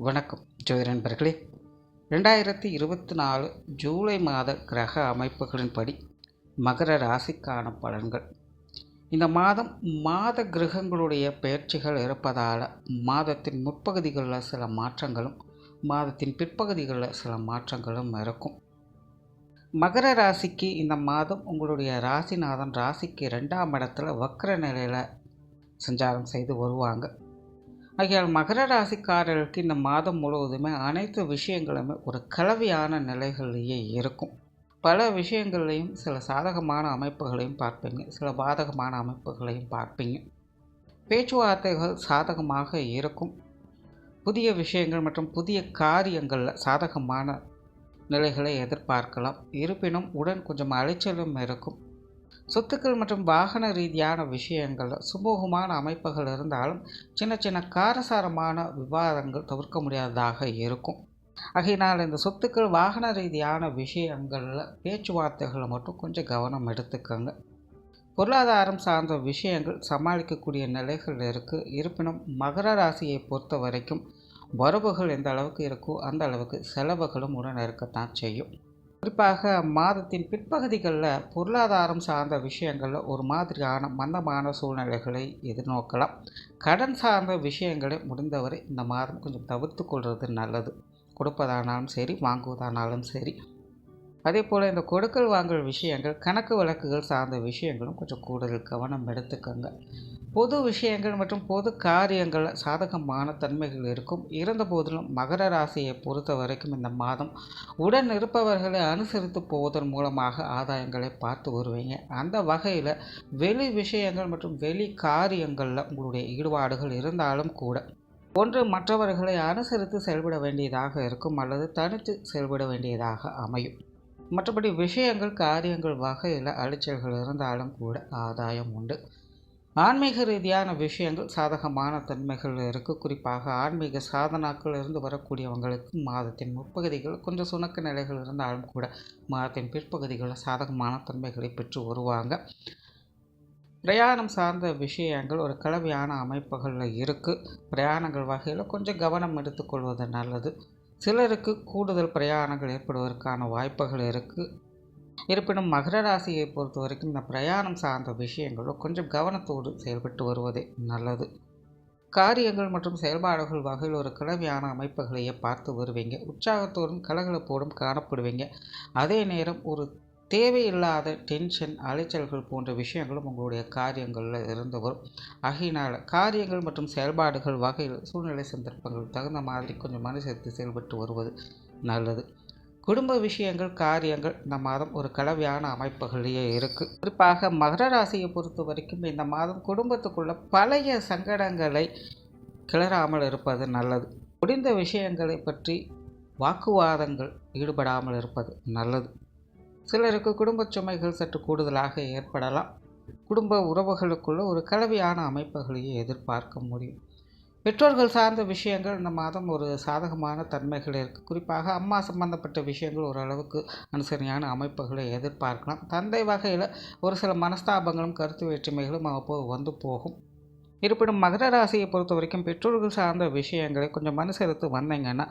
வணக்கம் ஜோதி நண்பர்களே. ரெண்டாயிரத்தி இருபத்தி நாலு ஜூலை மாத கிரக அமைப்புகளின்படி மகர ராசிக்கான பலன்கள். இந்த மாதம் மாத கிரகங்களுடைய பெயர்ச்சிகள் இருப்பதால் மாதத்தின் முற்பகுதிகளில் சில மாற்றங்களும் மாதத்தின் பிற்பகுதிகளில் சில மாற்றங்களும் இருக்கும். மகர ராசிக்கு இந்த மாதம் உங்களுடைய ராசிநாதன் ராசிக்கு ரெண்டாம் இடத்துல வக்ர நிலையில் சஞ்சாரம் செய்து வருவாங்க. ஆகையால் மகர ராசிக்காரர்களுக்கு இந்த மாதம் முழுவதுமே அனைத்து விஷயங்களுமே ஒரு கலவையான நிலைகள்லேயே இருக்கும். பல விஷயங்கள்லையும் சில சாதகமான அமைப்புகளையும் பார்ப்பீங்க. சில பாதகமான அமைப்புகளையும் பார்ப்பீங்க. பேச்சுவார்த்தைகள் சாதகமாக இருக்கும். புதிய விஷயங்கள் மற்றும் புதிய காரியங்களில் சாதகமான நிலைகளை எதிர்பார்க்கலாம். இருப்பினும் உடன் கொஞ்சம் அலைச்சலும் இருக்கும். சொத்துக்கள் மற்றும் வாகன ரீதியான விஷயங்களில் சுமூகமான அமைப்புகள் இருந்தாலும் சின்ன சின்ன காரசாரமான விவாதங்கள் தவிர்க்க முடியாததாக இருக்கும். ஆகையினால் இந்த சொத்துக்கள் வாகன ரீதியான விஷயங்களில் பேச்சுவார்த்தைகளை மட்டும் கொஞ்சம் கவனம் எடுத்துக்கோங்க. பொருளாதாரம் சார்ந்த விஷயங்கள் சமாளிக்கக்கூடிய நிலைகள் இருக்குது இருப்பினும் மகர ராசியை பொறுத்த வரைக்கும் வரவுகள் எந்த அளவுக்கு இருக்கோ அந்த அளவுக்கு செலவுகளும் உடன் இருக்கத்தான் செய்யும். குறிப்பாக மாதத்தின் பிற்பகுதிகளில் பொருளாதாரம் சார்ந்த விஷயங்களில் ஒரு மாதிரியான மந்தமான சூழ்நிலைகளை எதிர்நோக்கலாம். கடன் சார்ந்த விஷயங்களை முடிந்தவரை இந்த மாதம் கொஞ்சம் தவிர்த்து கொள்வது நல்லது. கொடுப்பதானாலும் சரி வாங்குவதானாலும் சரி அதே போல் இந்த கொடுக்கல் வாங்கல் விஷயங்கள் கணக்கு வழக்குகள் சார்ந்த விஷயங்களும் கொஞ்சம் கூடுதல் கவனம் எடுத்துக்கோங்க. பொது விஷயங்கள் மற்றும் பொது காரியங்கள் சாதகமான தன்மைகள் இருக்கும். இருந்த போதிலும் மகர ராசியை பொறுத்த வரைக்கும் இந்த மாதம் உடன் இருப்பவர்களை அனுசரித்து போவதன் மூலமாக ஆதாயங்களை பார்த்து வருவீங்க. அந்த வகையில் வெளி விஷயங்கள் மற்றும் வெளி காரியங்களில் உங்களுடைய ஈடுபாடுகள் இருந்தாலும் கூட ஒன்று மற்றவர்களை அனுசரித்து செயல்பட வேண்டியதாக இருக்கும் அல்லது தனித்து செயல்பட வேண்டியதாக அமையும். மற்றபடி விஷயங்கள் காரியங்கள் வகையில் அலைச்சல்கள் இருந்தாலும் கூட ஆதாயம் உண்டு. ஆன்மீக ரீதியான விஷயங்கள் சாதகமான தன்மைகள் இருக்குது குறிப்பாக ஆன்மீக சாதனாக்கள் இருந்து வரக்கூடியவங்களுக்கு மாதத்தின் முற்பகுதிகள் கொஞ்சம் சுணக்க நிலைகள் இருந்தாலும் கூட மாதத்தின் பிற்பகுதிகளில் சாதகமான தன்மைகளை பெற்று வருவாங்க. பிரயாணம் சார்ந்த விஷயங்கள் ஒரு கலவையான அமைப்புகளில் இருக்குது பிரயாணங்கள் வகையில் கொஞ்சம் கவனம் எடுத்துக்கொள்வது நல்லது. சிலருக்கு கூடுதல் பிரயாணங்கள் ஏற்படுவதற்கான வாய்ப்புகள் இருக்குது இருப்பினும் மகர ராசியை பொறுத்த வரைக்கும் இந்த பிரயாணம் சார்ந்த விஷயங்களும் கொஞ்சம் கவனத்தோடு செயல்பட்டு வருவதே நல்லது. காரியங்கள் மற்றும் செயல்பாடுகள் வகையில் ஒரு கலவையான அமைப்புகளையே பார்த்து வருவீங்க. உற்சாகத்தோடும் கலகலப்போடும் காணப்படுவீங்க. அதே நேரம் ஒரு தேவையில்லாத டென்ஷன் அலைச்சல்கள் போன்ற விஷயங்களும் உங்களுடைய காரியங்களில் இருந்து வரும். ஆகையினால் காரியங்கள் மற்றும் செயல்பாடுகள் வகையில் சூழ்நிலை சந்தர்ப்பங்கள் தகுந்த மாதிரி கொஞ்சம் அனுசரித்து செயல்பட்டு வருவது நல்லது. குடும்ப விஷயங்கள் காரியங்கள் இந்த மாதம் ஒரு கலவையான அமைப்புகளிலேயே இருக்குது குறிப்பாக மகர ராசியை பொறுத்த வரைக்கும் இந்த மாதம் குடும்பத்துக்குள்ள பழைய சங்கடங்களை கிளறாமல் இருப்பது நல்லது. முடிந்த விஷயங்களை பற்றி வாக்குவாதங்கள் ஈடுபடாமல் இருப்பது நல்லது. சிலருக்கு குடும்ப சுமைகள் சற்று கூடுதலாக ஏற்படலாம். குடும்ப உறவுகளுக்குள்ள ஒரு கலவையான அமைப்புகளையே எதிர்பார்க்க முடியும். பெற்றோர்கள் சார்ந்த விஷயங்கள் இந்த மாதம் ஒரு சாதகமான தன்மைகள் இருக்குது குறிப்பாக அம்மா சம்பந்தப்பட்ட விஷயங்கள் ஓரளவுக்கு அனுசரணையான அமைப்புகளை எதிர்பார்க்கலாம். தந்தை வகையில் ஒரு சில மனஸ்தாபங்களும் கருத்து வேற்றுமைகளும் அவ்வப்போது வந்து போகும். இருப்பினும் மகர ராசியை பொறுத்த வரைக்கும் பெற்றோர்கள் சார்ந்த விஷயங்களை கொஞ்சம் அனுசரித்து வந்தீங்கன்னா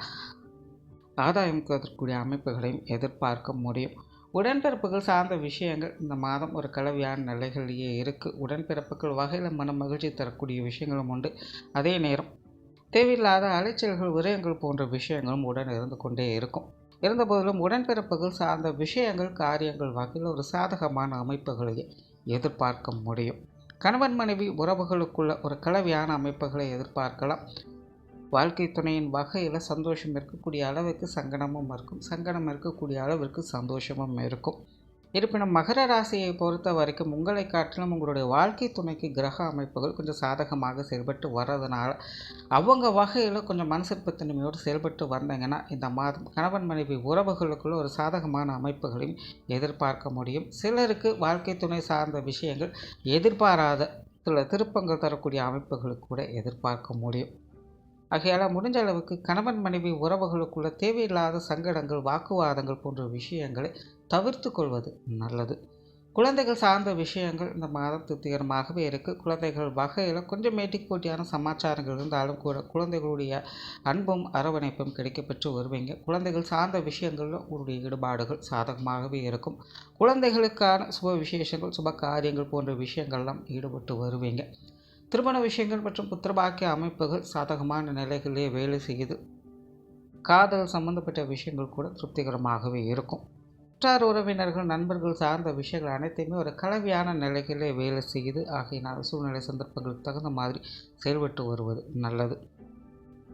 ஆதாயம் கருதக்கூடிய அமைப்புகளையும் எதிர்பார்க்க முடியும். உடன்பிறப்புகள் சார்ந்த விஷயங்கள். இந்த மாதம் ஒரு கலவையான நிலைகள்லேயே இருக்குது உடன்பிறப்புகள் வகையில் மன மகிழ்ச்சி தரக்கூடிய விஷயங்களும் உண்டு. அதே நேரம் தேவையில்லாத அலைச்சல்கள் விரயங்கள் போன்ற விஷயங்களும் உடன் இருந்து கொண்டே இருக்கும். இருந்தபோதிலும் உடன்பிறப்புகள் சார்ந்த விஷயங்கள் காரியங்கள் வகையில் ஒரு சாதகமான அமைப்புகளையே எதிர்பார்க்க முடியும். கணவன் மனைவி உறவுகளுக்குள்ள ஒரு கலவையான அமைப்புகளை எதிர்பார்க்கலாம். வாழ்க்கை துணையின் வகையில் சந்தோஷம் இருக்கக்கூடிய அளவுக்கு சங்கடமும் இருக்கும். சங்கடம் இருக்கக்கூடிய அளவிற்கு சந்தோஷமும் இருக்கும். இருப்பினும் மகர ராசியை பொறுத்த வரைக்கும் உங்களை காட்டிலும் உங்களுடைய வாழ்க்கை துணைக்கு கிரக அமைப்புகள் கொஞ்சம் சாதகமாக செயல்பட்டு வர்றதுனால அவங்க வகையில் கொஞ்சம் மனசிற்பத்தன்மையோடு செயல்பட்டு வந்தீங்கன்னா இந்த மாதம் கணவன் மனைவி உறவுகளுக்குள்ள ஒரு சாதகமான அமைப்புகளையும் எதிர்பார்க்க முடியும். சிலருக்கு வாழ்க்கை துணை சார்ந்த விஷயங்கள் எதிர்பாராத சில திருப்பங்கள் தரக்கூடிய அமைப்புகளுக்கு கூட எதிர்பார்க்க முடியும். ஆகையால் முடிஞ்ச அளவுக்கு கணவன் மனைவி உறவுகளுக்குள்ள தேவையில்லாத சங்கடங்கள் வாக்குவாதங்கள் போன்ற விஷயங்களை தவிர்த்து கொள்வது நல்லது. குழந்தைகள் சார்ந்த விஷயங்கள் இந்த மாதம் திருப்திகரமாகவே இருக்குது குழந்தைகள் வகையில் கொஞ்சம் மேட்டிக் போட்டியான சமாச்சாரங்கள் இருந்தாலும் கூட குழந்தைகளுடைய அன்பும் அரவணைப்பும் கிடைக்கப்பெற்று வருவீங்க. குழந்தைகள் சார்ந்த விஷயங்களில் உங்களுடைய ஈடுபாடுகள் சாதகமாகவே இருக்கும். குழந்தைகளுக்கான சுப விசேஷங்கள் சுப காரியங்கள் போன்ற விஷயங்கள்லாம் ஈடுபட்டு வருவீங்க. திருமண விஷயங்கள் மற்றும் புத்திரபாக்கிய அமைப்புகள் சாதகமான நிலைகளிலே வேலை செய்யுது. காதல் சம்பந்தப்பட்ட விஷயங்கள் கூட திருப்திகரமாகவே இருக்கும். உற்றார் உறவினர்கள் நண்பர்கள் சார்ந்த விஷயங்கள் அனைத்தையுமே ஒரு கலவையான நிலைகளிலே வேலை செய்யுது. ஆகையினால் சூழ்நிலை சந்தர்ப்பங்களுக்கு தகுந்த மாதிரி செயல்பட்டு வருவது நல்லது.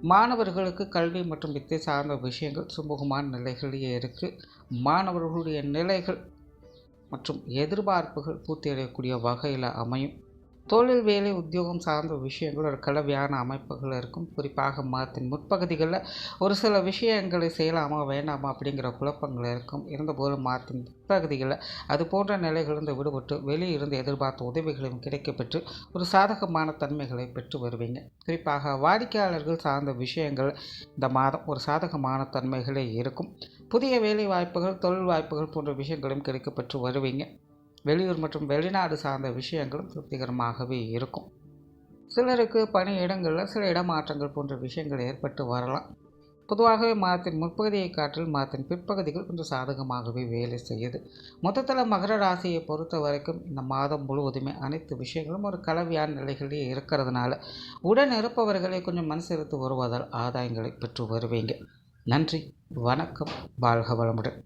மாணவர்களுக்கு கல்வி மற்றும் வித்தை சார்ந்த விஷயங்கள் சுமூகமான நிலைகளிலேயே இருக்குது மாணவர்களுடைய நிலைகள் மற்றும் எதிர்பார்ப்புகள் பூர்த்தியடையக்கூடிய வகையில் அமையும். தொழில் வேலை உத்தியோகம் சார்ந்த விஷயங்கள் ஒரு கலவையான அமைப்புகள் இருக்கும். குறிப்பாக மாதத்தின் முற்பகுதிகளில் ஒரு சில விஷயங்களை செய்யலாமா வேண்டாமா அப்படிங்கிற குழப்பங்கள் இருக்கும். இருந்தபோது மாதத்தின் பிற்பகுதிகளில் அது போன்ற நிலைகளிலிருந்து விடுபட்டு வெளியிருந்து எதிர்பார்த்த உதவிகளையும் கிடைக்கப்பெற்று ஒரு சாதகமான தன்மைகளை பெற்று வருவீங்க. குறிப்பாக வாடிக்கையாளர்கள் சார்ந்த விஷயங்கள் இந்த மாதம் ஒரு சாதகமான தன்மைகளே இருக்கும். புதிய வேலை வாய்ப்புகள் தொழில் வாய்ப்புகள் போன்ற விஷயங்களும் கிடைக்கப்பெற்று வருவீங்க. வெளியூர் மற்றும் வெளிநாடு சார்ந்த விஷயங்களும் திருப்திகரமாகவே இருக்கும். சிலருக்கு பணி இடங்களில் சில இடமாற்றங்கள் போன்ற விஷயங்கள் ஏற்பட்டு வரலாம். பொதுவாகவே மாதத்தின் முற்பகுதியை காட்டில் மாதத்தின் பிற்பகுதிகள் கொஞ்சம் சாதகமாகவே வேலை செய்யுது. மொத்தத்தில் மகர ராசியை பொறுத்த வரைக்கும் இந்த மாதம் முழுவதுமே அனைத்து விஷயங்களும் ஒரு கலவையான நிலைகளிலே இருக்கிறதுனால உடன் இருப்பவர்களை கொஞ்சம் மனசிறுத்து வருவதால் ஆதாயங்களை பெற்று வருவீங்க. நன்றி வணக்கம் வாழ்க வளமுடன்.